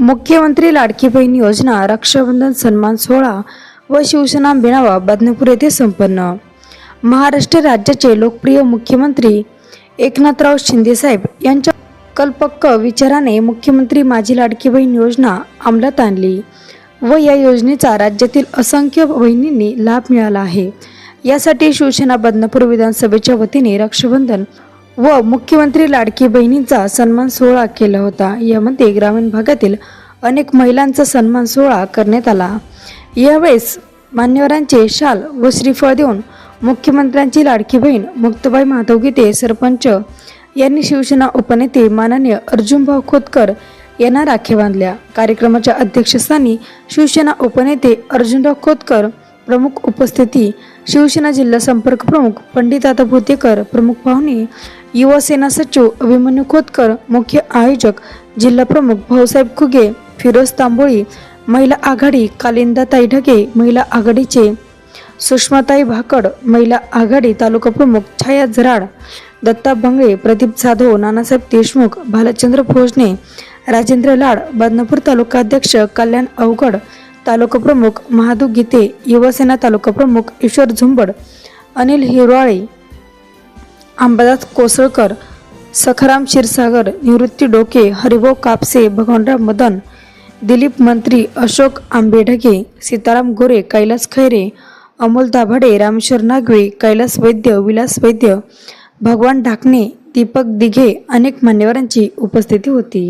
मुख्यमंत्री लाडकी बहीण योजना रक्षाबंधन सन्मान सोहळा व शिवसेना मेळावा बदनापूर येथे संपन्न. महाराष्ट्र राज्याचे लोकप्रिय मुख्यमंत्री एकनाथराव शिंदेसाहेब यांच्या कल्पक्क विचाराने मुख्यमंत्री माझी लाडकी बहीण योजना अंमलात आणली व या योजनेचा राज्यातील असंख्य बहिणींनी लाभ मिळाला आहे. यासाठी शिवसेना बदनापूर विधानसभेच्या वतीने रक्षाबंधन व मुख्यमंत्री लाडकी बहिणींचा सन्मान सोहळा केला होता. यामध्ये ग्रामीण भागातील अनेक महिलांचा सन्मान सोहळा करण्यात आला. यावेळेस मान्यवरांचे शाल व श्रीफळ देऊन मुख्यमंत्र्यांची लाडकी बहीण मुक्तबाई माधव गीते सरपंच यांनी शिवसेना उपनेते माननीय अर्जुनभाऊ खोतकर यांना राखी बांधल्या. कार्यक्रमाच्या अध्यक्षस्थानी शिवसेना उपनेते अर्जुनराव खोतकर प्रमुख उपस्थिती शिवसेना जिल्हा संपर्क प्रमुख पंडित दादा भोतेकर प्रमुख पाहुणे युवा सेना सचिव अभिमन्यू खोतकर मुख्य आयोजक जिल्हा प्रमुख भाऊसाहेब खुगे फिरोज तांबोळी महिला आघाडी कालिंदाताई ढगे महिला आघाडीचे सुषमाताई भाकड महिला आघाडी तालुका प्रमुख छाया झराड दत्ता बंगळे प्रदीप जाधव नानासाहेब देशमुख भालचंद्र भोजने राजेंद्र लाड बदनापूर तालुका अध्यक्ष कल्याण अवघड तालुका प्रमुख महादू गीते युवासेना तालुका प्रमुख ईश्वर झुंबड अनिल हिरवाळे अंबादास कोसळकर सखाराम क्षीरसागर निवृत्ती डोके हरिभाऊ कापसे भगवानराव मदन दिलीप मंत्री अशोक आंबेढगे सीताराम गोरे कैलास खैरे अमोल दाभाडे रामेश्वर नागवे कैलास वैद्य विलास वैद्य भगवान ढाकणे दीपक दिघे अनेक मान्यवरांची उपस्थिती होती.